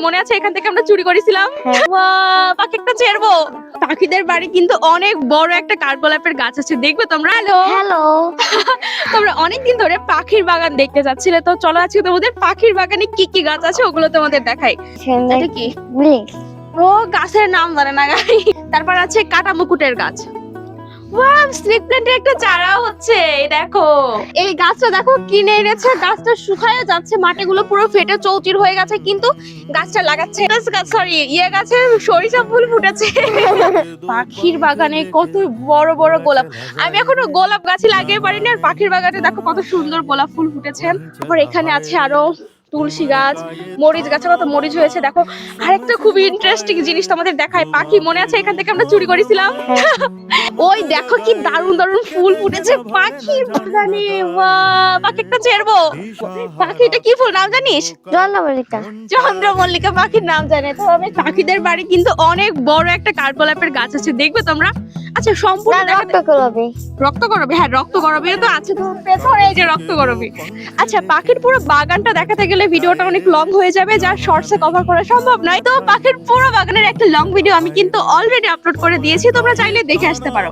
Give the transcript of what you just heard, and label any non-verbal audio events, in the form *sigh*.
মনে আছে এখান থেকে আমরা চুরি করেছিলাম? হ্যাঁ। পাখি একটা চেরবো পাখিদের বাড়ি কিন্তু অনেক বড় একটা কাঠগোলাপের গাছ আছে। দেখবে তোমরা? হ্যালো। হ্যালো। *laughs* তোমরা অনেকদিন ধরে পাখির বাগান দেখতে যাচ্ছিলে। তো চলো আজকে তোমাদের পাখির বাগানে কি কি গাছ আছে ওগুলো তোমাদের দেখাই। এটা কি? ও গাছের নাম জানে না গাই। তারপর আছে কাটা মুকুটের গাছ। ওয়াও স্নেক প্ল্যান্টের একটা চারা হচ্ছে দেখো। এই গাছটা দেখো, কিনে এনেছে, গাছটা শুকায় যাচ্ছে, মাটিগুলো পুরো ফেটে চৌচির হয়ে গেছে, কিন্তু গাছটা লাগাচ্ছে। সরি ইয়ে গাছে সরিষা ফুল ফুটেছে। পাখির বাগানে কত বড় বড় গোলাপ। আমি এখনও গোলাপ গাছই লাগিয়ে পারিনি, আর পাখির বাগানে দেখো কত সুন্দর গোলাপ ফুল ফুটেছে। তারপর এখানে আছে আরও তুলসী গাছ মরিচ গাছে কত মরিচ হয়েছে দেখো। আরেকটা খুব ইন্টারেস্টিং জিনিস তোমাদের দেখায়। পাখি মনে আছে? এখান থেকে আমরা চুরি করেছিলাম। *laughs* ওই দেখো কি দারুণ দারুণ ফুল ফুটেছে। পাখির বাগানে বাহ, পাখি একটা চেরবো পাখিটা কি ফুল? নাম জানিস? জলবরিকা চন্দ্রমল্লিকা পাখির নাম জানে। তো আমি পাখিদের বাড়ি কিন্তু অনেক বড় একটা কাঠগোলাপের গাছ আছে। দেখবে তোমরা? আচ্ছা সম্পূর্ণ না দেখাতে রক্ত গরমে হ্যাঁ রক্ত গরমে তো আছে তো, পেছনে এই যে রক্ত গরমে। আচ্ছা পাখির পুরো বাগানটা দেখাতে গেলে ভিডিওটা অনেক লং হয়ে যাবে যা শর্টসে কভার করা সম্ভব নয়। তো পাখির পুরো বাগানের একটা লং ভিডিও আমি কিন্তু অলরেডি আপলোড করে দিয়েছি, তোমরা চাইলে দেখে আসতে পারো।